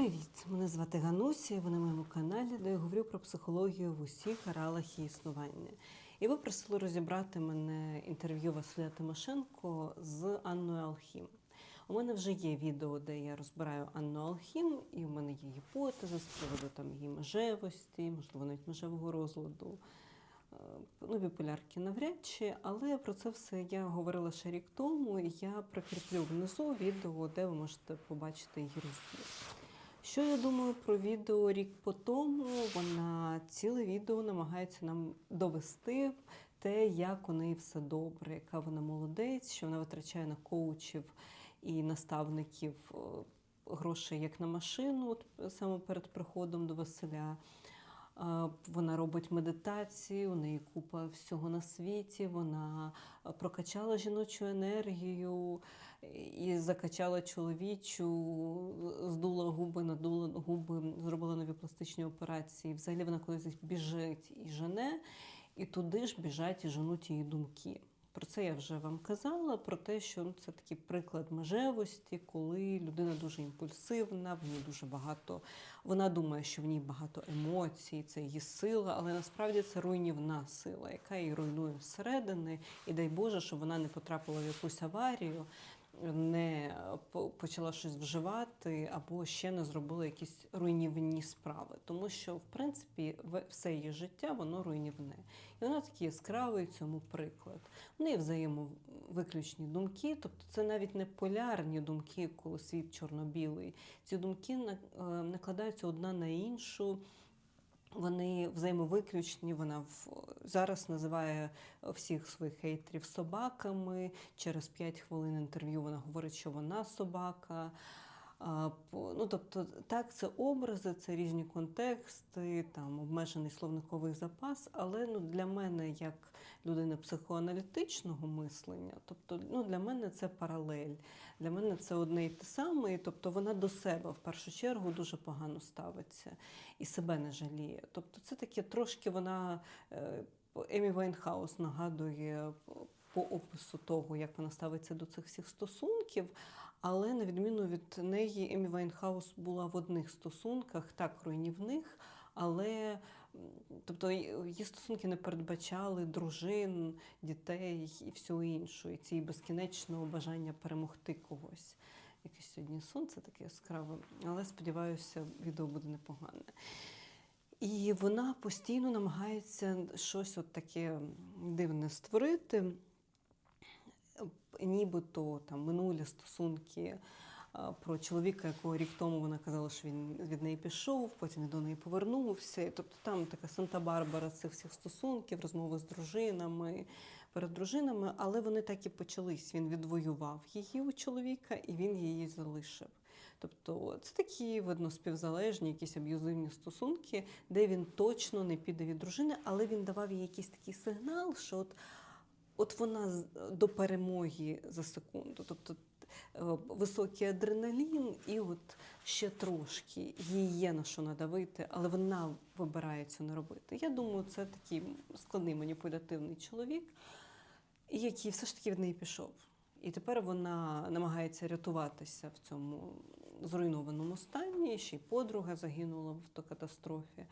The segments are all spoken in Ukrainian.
Привіт! Мене звати Ганусі. Ви на моєму каналі, де я говорю про психологію в усіх аралах її існування. І ви просили розібрати мене інтерв'ю Василя Тимошенко з Анною Алхім. У мене вже є відео, де я розбираю Анну Алхім, і у мене є гіпотези з приводу там її межевості, можливо, навіть межевого розладу. Е, Ну, біполярки навряд чи, але про це все я говорила ще рік тому. і Я прикріплю внизу відео, де ви можете побачити її розділ. Що я думаю про відео рік по тому? Вона ціле відео намагається нам довести те, як у неї все добре, яка вона молодець, що вона витрачає на коучів і наставників е, грошей як на машину, от саме перед приходом до Василя. Е, Вона робить медитації, у неї купа всього на світі. Вона е, прокачала жіночу енергію і закачала чоловічу, здула губи, надула губи, зробила нові пластичні операції. Взагалі вона колись біжить і жене, і туди ж біжать і женуть її думки. Про це я вже вам казала, про те, що ну, це такий приклад межевості, коли людина дуже імпульсивна, в ній дуже багато. Вона думає, що в ній багато емоцій, це її сила, але насправді це руйнівна сила, яка її руйнує всередини. І дай Боже, щоб вона не потрапила в якусь аварію, не почала щось вживати або ще не зробила якісь руйнівні справи. Тому що, в принципі, все її життя воно руйнівне. І вона такий яскравий цьому приклад. В неї взаємовиключні думки, тобто це навіть не полярні думки, коли світ чорно-білий. Ці думки е, накладаються одна на іншу. Вони взаємовиключні. Вона в зараз називає всіх своїх хейтерів собаками. Через 5 хвилин інтерв'ю вона говорить, що вона собака. Ну, тобто, так, це образи, це різні контексти, там обмежений словниковий запас. Але ну, для мене, як людини психоаналітичного мислення, тобто ну, для мене це паралель. Для мене це одне і те саме. І, Тобто вона до себе в першу чергу дуже погано ставиться і себе не жаліє. Тобто, це таке трошки вона е, Емі Вайнхаус нагадує по опису того, як вона ставиться до цих всіх стосунків. Але на відміну від неї, Емі Вайнхаус була в одних стосунках, так руйнівних, але тобто її стосунки не передбачали дружин, дітей і всього іншого, і ці безкінечного бажання перемогти когось. Якесь сьогодні сонце таке яскраве, але сподіваюся, відео буде непогане. І вона постійно намагається щось от таке дивне створити, нібито там минулі стосунки про чоловіка, якого рік тому вона казала, що він від неї пішов, потім до неї повернувся. Тобто там така Санта-Барбара цих всіх стосунків, розмови з дружинами, перед дружинами, але вони так і почались. Він відвоював її у чоловіка і він її залишив. Тобто це такі, видно, співзалежні, якісь аб'юзивні стосунки, де він точно не піде від дружини, але він давав їй якийсь такий сигнал, що от, от вона до перемоги за секунду. Тобто е, високий адреналін, і от ще трошки їй є на що надавити, але вона вибирає це не робити. Я думаю, це такий складний маніпулятивний чоловік, який все ж таки від неї пішов. І тепер вона намагається рятуватися в цьому зруйнованому стані. Ще й подруга загинула в автокатастрофі.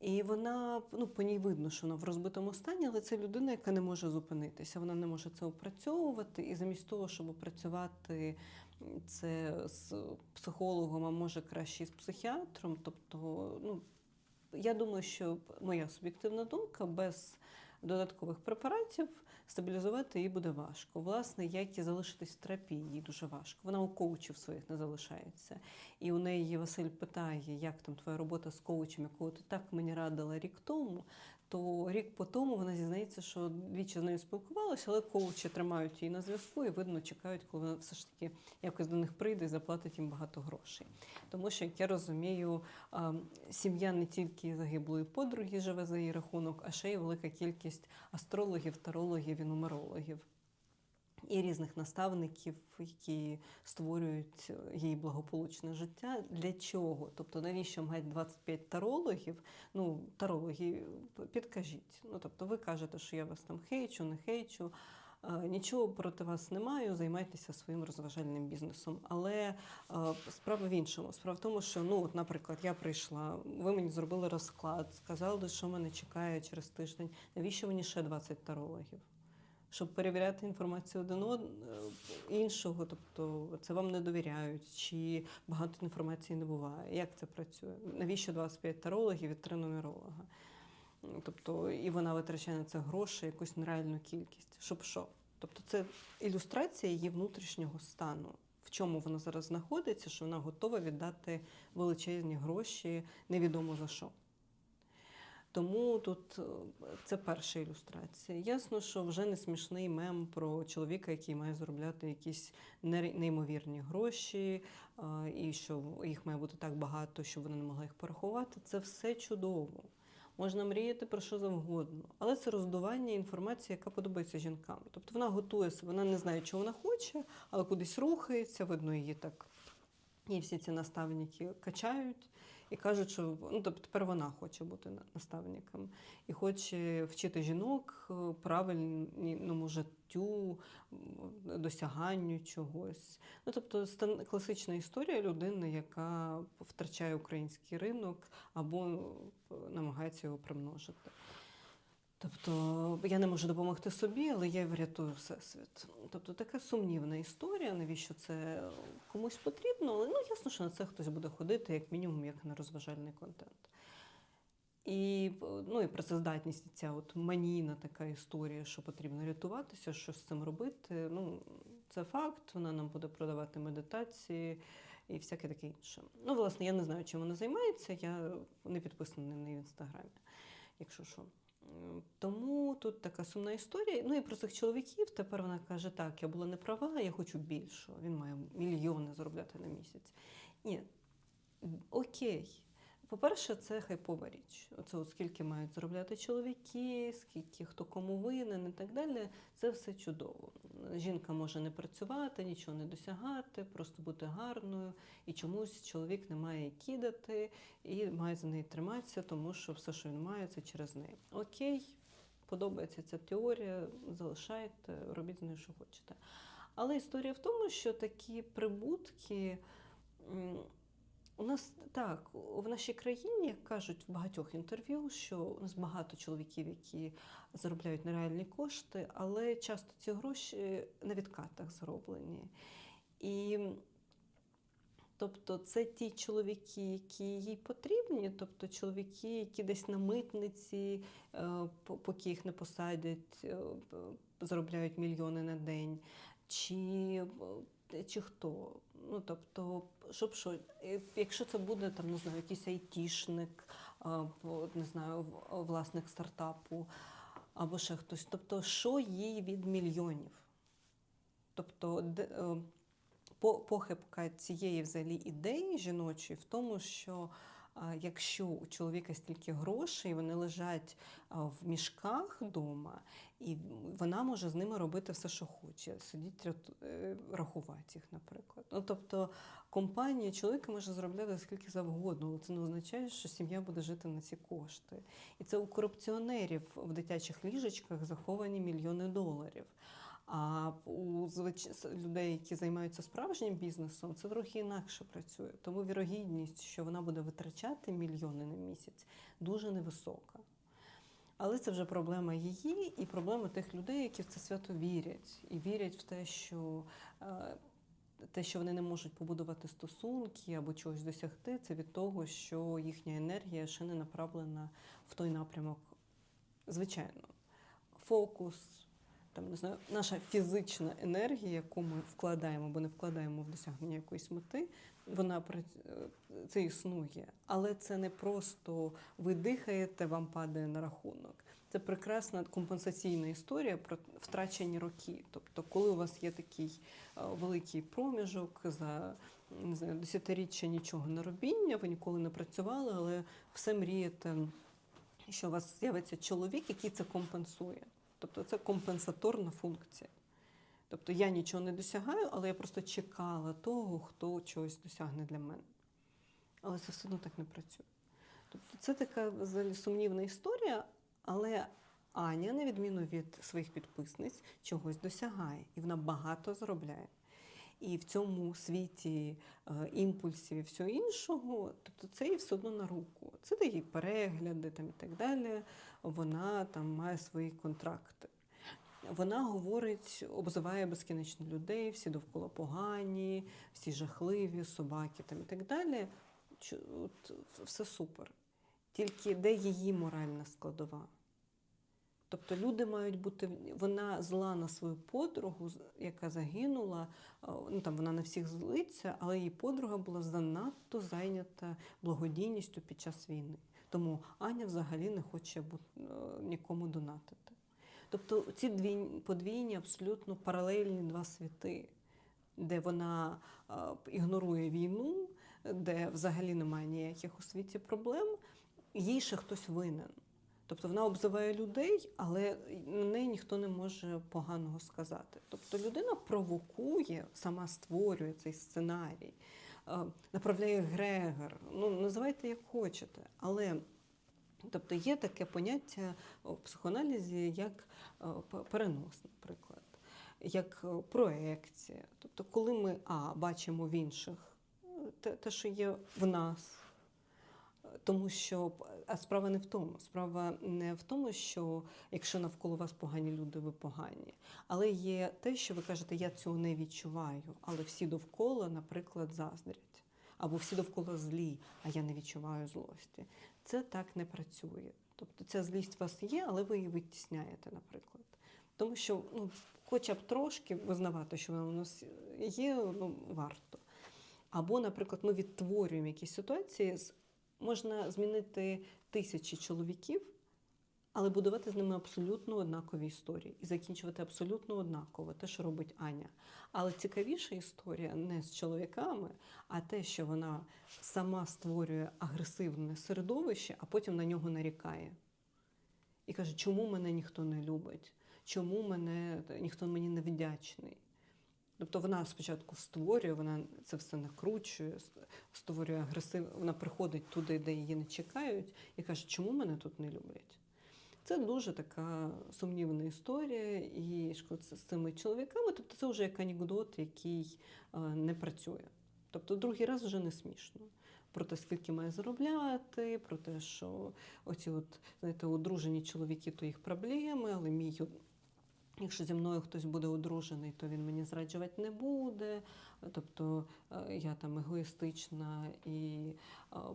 І вона ну, по ній видно, що вона в розбитому стані, але це людина, яка не може зупинитися. Вона не може це опрацьовувати. І замість того, щоб опрацювати це з психологом, а може краще з психіатром. Тобто, ну, я думаю, що моя суб'єктивна думка без додаткових препаратів стабілізувати її буде важко. Власне, як і залишитись в терапії, дуже важко. Вона у коучів своїх не залишається. І у неї Василь питає, як там твоя робота з коучем, якого ти так мені радила рік тому. То рік по тому вона зізнається, що двічі з нею спілкувалася, але коучі тримають її на зв'язку і видно чекають, коли вона все ж таки якось до них прийде і заплатить їм багато грошей. Тому що, як я розумію, сім'я не тільки загиблої подруги живе за її рахунок, а ще й велика кількість астрологів, тарологів і нумерологів. І різних наставників, які створюють е, їй благополучне життя. Для чого? Тобто, навіщо мати 25 тарологів? Ну, тарологи, підкажіть. Ну, тобто, ви кажете, що я вас там хейчу, не хейчу. е, нічого проти вас не маю, займайтеся своїм розважальним бізнесом. Але е, справа в іншому. Справа в тому, що ну, от, наприклад, я прийшла, ви мені зробили розклад, сказали, що мене чекає через тиждень. Навіщо мені ще 20 тарологів? Щоб перевіряти інформацію один од... е, іншого, тобто це вам не довіряють, чи багато інформації не буває. Як це працює? Навіщо 25 тарологів і 3 нумеролога? Тобто, і вона витрачає на це гроші, якусь нереальну кількість. Щоб що? Тобто, це ілюстрація її внутрішнього стану. В чому вона зараз знаходиться, що вона готова віддати величезні гроші невідомо за що. Тому тут е, це перша ілюстрація. Ясно, що вже не смішний мем про чоловіка, який має заробляти якісь неймовірні гроші, е, і що їх має бути так багато, що вони не могли їх порахувати. Це все чудово. Можна мріяти про що завгодно, але це роздування інформації, яка подобається жінкам. Тобто вона готує себе, вона не знає, чого вона хоче, але кудись рухається, видно її так. І всі ці наставники качають і кажуть, що ну, тобто тепер вона хоче бути наставником і хоче вчити жінок е, правильному життю, досяганню чогось. Ну, тобто класична історія людини, яка втрачає український ринок або е, намагається його примножити. Тобто я не можу допомогти собі, але я врятую всесвіт. Тобто така сумнівна історія, навіщо це комусь потрібно, але ну ясно, що на це хтось буде ходити, як мінімум, як на розважальний контент. І, ну, і працездатність, ця от манійна така історія, що потрібно рятуватися, що з цим робити. Ну, це факт, вона нам буде продавати медитації і всяке таке інше. Ну, власне, я не знаю, чим вона займається, я не підписана на неї в інстаграмі, якщо що. Тому тут така сумна історія. Ну і про цих чоловіків тепер вона каже: так, я була не права, я хочу більшого. Він має мільйони заробляти на місяць. Ні, окей. По-перше, це хайпова річ. Оце от скільки мають заробляти чоловіки, скільки хто кому винен і так далі. Це все чудово. Жінка може не працювати, нічого не досягати, просто бути гарною, і чомусь чоловік не має кидати і має за неї триматися, тому що все, що він має, це через неї. Окей, подобається ця теорія, залишайте, робіть з нею, що хочете. Але історія в тому, що такі прибутки. У нас так, в нашій країні як кажуть в багатьох інтерв'ю, що у нас багато чоловіків, які заробляють нереальні кошти, але часто ці гроші на відкатах зароблені. І тобто це ті чоловіки, які їй потрібні, тобто чоловіки, які десь на митниці, е, поки їх не посадять, е, заробляють мільйони на день. Чи е, чи хто. Ну, тобто, щоб що, е, якщо це буде там, не знаю, якийсь айтішник, не знаю, власник стартапу або ще хтось. Тобто, що їй від мільйонів? Тобто, де, е, по- похибка цієї взагалі ідеї жіночої в тому, що якщо у чоловіка стільки грошей, вони лежать в мішках вдома, і вона може з ними робити все, що хоче, сидіти рахувати їх, наприклад. Ну, тобто компанія чоловіка може заробляти скільки завгодно, але це не означає, що сім'я буде жити на ці кошти. І це у корупціонерів в дитячих ліжечках заховані мільйони доларів. А у звич... людей, які займаються справжнім бізнесом, це трохи інакше працює. Тому вірогідність, що вона буде витрачати мільйони на місяць, дуже невисока. Але це вже проблема її і проблема тих людей, які в це свято вірять, і вірять в те, що е, те, що вони не можуть побудувати стосунки або чогось досягти, це від того, що їхня енергія ще не направлена в той напрямок. Звичайно, фокус, там не знаю, наша фізична енергія, яку ми вкладаємо або не вкладаємо в досягнення якоїсь мети, вона е, це існує. Але це не просто ви дихаєте, вам падає на рахунок. Це прекрасна компенсаційна історія про втрачені роки. Тобто, коли у вас є такий е, великий проміжок за не знаю, десятиріччя нічого не робіння, ви ніколи не працювали, але все мрієте, що у вас з'явиться чоловік, який це компенсує. Тобто це компенсаторна функція. Тобто я нічого не досягаю, але я просто чекала того, хто чогось досягне для мене. Але це все одно так не працює. Тобто це така взагалі сумнівна історія, але Аня, на відміну від своїх підписниць, чогось досягає, і вона багато заробляє. І в цьому світі е, імпульсів і всього іншого, тобто це їй все одно на руку. Це дає перегляди там, і так далі. Вона там має свої контракти. Вона говорить, обзиває безкінечно людей, всі довкола погані, всі жахливі, собаки там і так далі. От, все супер. Тільки де її моральна складова? Тобто люди мають бути. Вона зла на свою подругу, яка загинула. Ну там вона на всіх злиться, але її подруга була занадто зайнята благодійністю під час війни. Тому Аня взагалі не хоче е, нікому донатити. Тобто ці дві подвійні абсолютно паралельні два світи, де вона ігнорує війну, де взагалі немає ніяких у світі проблем, їй ще хтось винен. Тобто вона обзиває людей, але на неї ніхто не може поганого сказати. Тобто людина провокує, сама створює цей сценарій, е, направляє Грегор. Ну, називайте як хочете. Але тобто є таке поняття у психоаналізі, як е, перенос, наприклад, як е, проекція. Тобто, коли ми а, бачимо в інших те, те, що є в нас. Тому що а справа не в тому. Справа не в тому, що якщо навколо вас погані люди, ви погані. Але є те, що ви кажете, я цього не відчуваю, але всі довкола, наприклад, заздрять. Або всі довкола злі, а я не відчуваю злості. Це так не працює. Тобто ця злість у вас є, але ви її витісняєте, наприклад. Тому що ну, хоча б трошки визнавати, що вона у нас є, ну, варто. Або, наприклад, ми відтворюємо якісь ситуації, з- можна змінити тисячі чоловіків, але будувати з ними абсолютно однакові історії і закінчувати абсолютно однаково те, що робить Аня. Але цікавіша історія не з чоловіками, а те, що вона сама створює агресивне середовище, а потім на нього нарікає. І каже, чому мене ніхто не любить, чому мене ніхто мені не вдячний. Тобто вона спочатку створює, вона це все накручує, створює агресив, вона приходить туди, де її не чекають, і каже, чому мене тут не люблять. Це дуже така сумнівна історія, і з цими чоловіками. Тобто це вже як анекдот, який е, не працює. Тобто другий раз вже не смішно. Про те, скільки має заробляти, про те, що оці от, знаєте, одружені чоловіки, то їх проблеми, але мій Якщо зі мною хтось буде одружений, то він мені зраджувати не буде. Тобто е, я там егоїстична і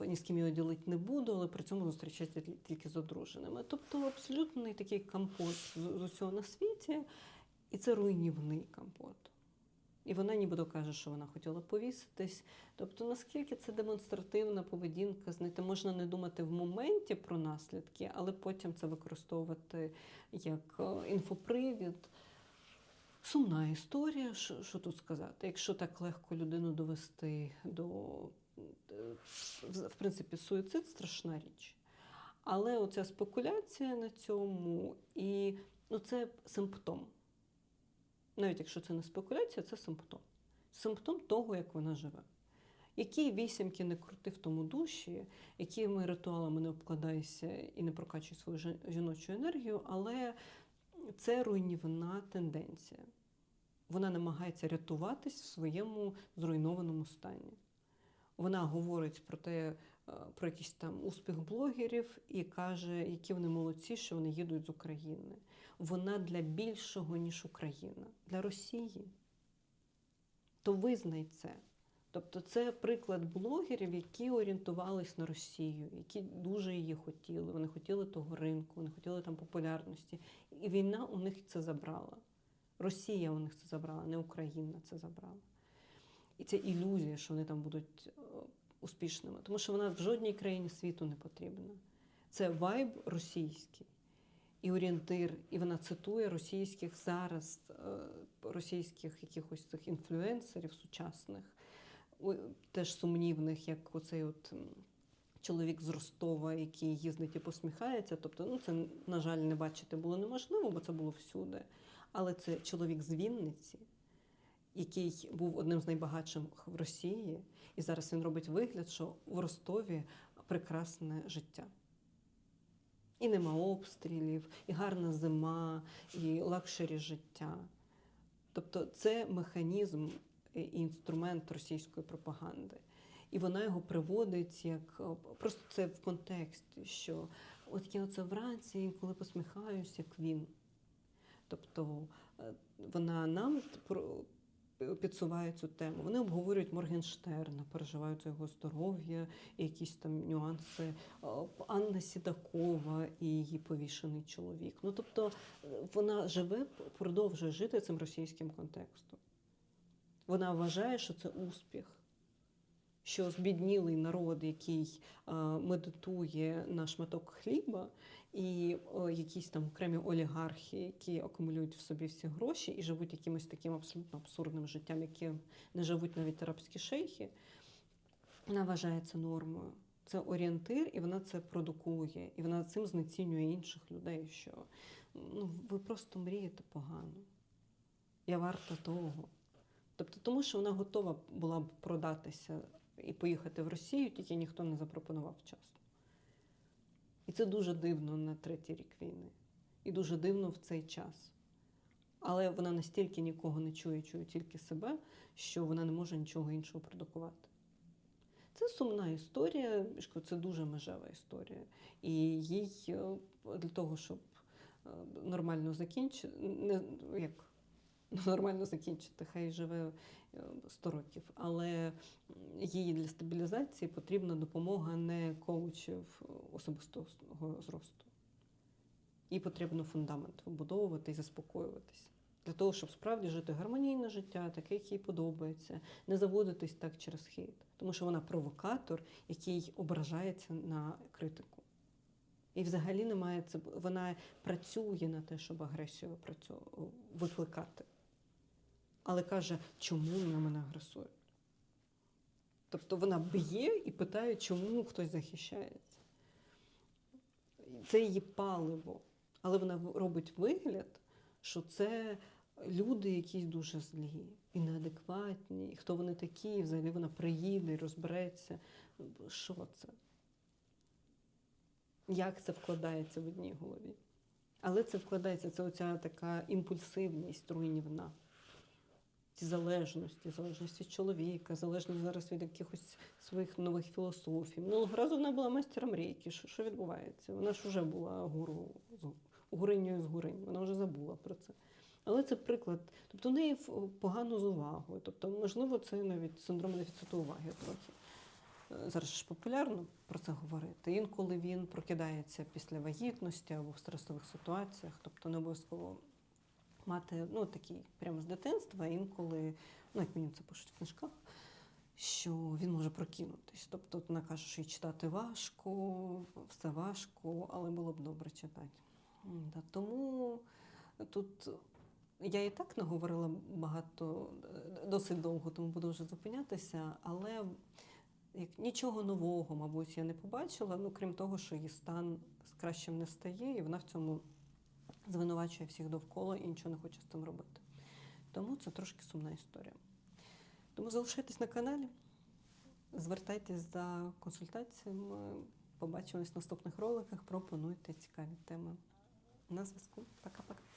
е, ні з ким його ділити не буду, але при цьому зустрічатися тільки- з одруженими. Тобто абсолютний такий компот з усього на світі, і це руйнівний компот. І вона нібито каже, що вона хотіла повіситись. Тобто, наскільки це демонстративна поведінка, знаєте, можна не думати в моменті про наслідки, але потім це використовувати як е, інфопривід. Сумна історія, що, що тут сказати. Якщо так легко людину довести до в принципі, суїцид страшна річ. Але оця спекуляція на цьому, і ну, це симптом. Навіть якщо це не спекуляція, це симптом. Симптом того, як вона живе. Які вісімки не крути в тому душі, якими ритуалами не обкладайся і не прокачуй свою жіночу енергію, але це руйнівна тенденція. Вона намагається рятуватись в своєму зруйнованому стані. Вона говорить про те, е, про якийсь там успіх блогерів і каже, які вони молодці, що вони їдуть з України. Вона для більшого, ніж Україна, для Росії. То визнай це. Тобто це приклад блогерів, які орієнтувались на Росію, які дуже її хотіли. Вони хотіли того ринку, вони хотіли там популярності. І війна у них це забрала. Росія у них це забрала, не Україна це забрала. І це ілюзія, що вони там будуть е, успішними, тому що вона в жодній країні світу не потрібна. Це вайб російський і орієнтир, і вона цитує російських зараз, е, російських якихось цих інфлюенсерів сучасних, теж сумнівних, як оцей от. Чоловік з Ростова, який їздить і посміхається. Тобто, ну це, на жаль, не бачити було неможливо, бо це було всюди. Але це чоловік з Вінниці, який був одним з найбагатших в Росії, і зараз він робить вигляд, що в Ростові прекрасне життя. І нема обстрілів, і гарна зима, і лакшері життя. Тобто це механізм і інструмент російської пропаганди. І вона його приводить як просто це в контексті, що от я оце вранці інколи посміхаюся, як він. Тобто е, вона нам підсуває цю тему. Вони обговорюють Моргенштерна, переживають його здоров'я, якісь там нюанси. Анна Сідакова і її повішений чоловік. Ну тобто е, вона живе, продовжує жити цим російським контекстом. Вона вважає, що це успіх. Що збіднілий народ, який е, медитує на шматок хліба, і якісь там окремі олігархи, які акумулюють в собі всі гроші і живуть якимось таким абсолютно абсурдним життям, яким не живуть навіть арабські шейхи, вона вважає це нормою. Це орієнтир, і вона це продукує, і вона цим знецінює інших людей, що ну, ви просто мрієте погано. Я варта того. Тобто, тому що вона готова була б продатися і поїхати в Росію, тільки ніхто не запропонував вчасно. І це дуже дивно на третій рік війни. І дуже дивно в цей час. Але вона настільки нікого не чує, чує тільки себе, що вона не може нічого іншого продукувати. Це сумна історія, це дуже межева історія. І їй е, для того, щоб е, нормально закінчити, як нормально закінчити, хай живе е, 100 років. Але їй для стабілізації потрібна допомога не коучів особистого зросту. Їй потрібно фундамент вибудовувати і заспокоюватися. Для того, щоб справді жити гармонійне життя, таке, яке їй подобається, не заводитись так через хейт. Тому що вона провокатор, який ображається на критику. І взагалі немає це. Вона працює на те, щоб агресію викликати. Але каже, чому на мене агресують? Тобто вона б'є і питає, чому хтось захищається. Це її паливо. Але вона робить вигляд, що це люди якісь дуже злі і неадекватні, і хто вони такі, і взагалі вона приїде і розбереться. Що це? Як це вкладається в одній голові? Але це вкладається, це оця така імпульсивність руйнівна. Ці залежності, залежність від чоловіка, залежність зараз від якихось своїх нових філософій. Минулого разу вона була майстером рейки. Що, що відбувається? Вона ж вже була гуру, гуринею з гуринь, вона вже забула про це. Але це приклад. Тобто в неї погано з увагою. Тобто, можливо, це навіть синдром дефіциту уваги трохи. Е, Зараз ж популярно про це говорити. Інколи він прокидається після вагітності або в стресових ситуаціях, тобто не обов'язково мати ну, такий прямо з дитинства, інколи, ну як мені це пишуть в книжках, що він може прокинутись. Тобто вона каже, що і читати важко, все важко, але було б добре читати. Тому тут я і так наговорила багато, е, досить довго, тому буду вже зупинятися, але як нічого нового, мабуть, я не побачила, ну крім того, що її стан кращим не стає, і вона в цьому звинувачує всіх довкола і нічого не хоче з цим робити. Тому це трошки сумна історія. Тому залишайтесь на каналі, звертайтесь за консультаціями, побачимось в наступних роликах, пропонуйте цікаві теми. На зв'язку. Пока-пока.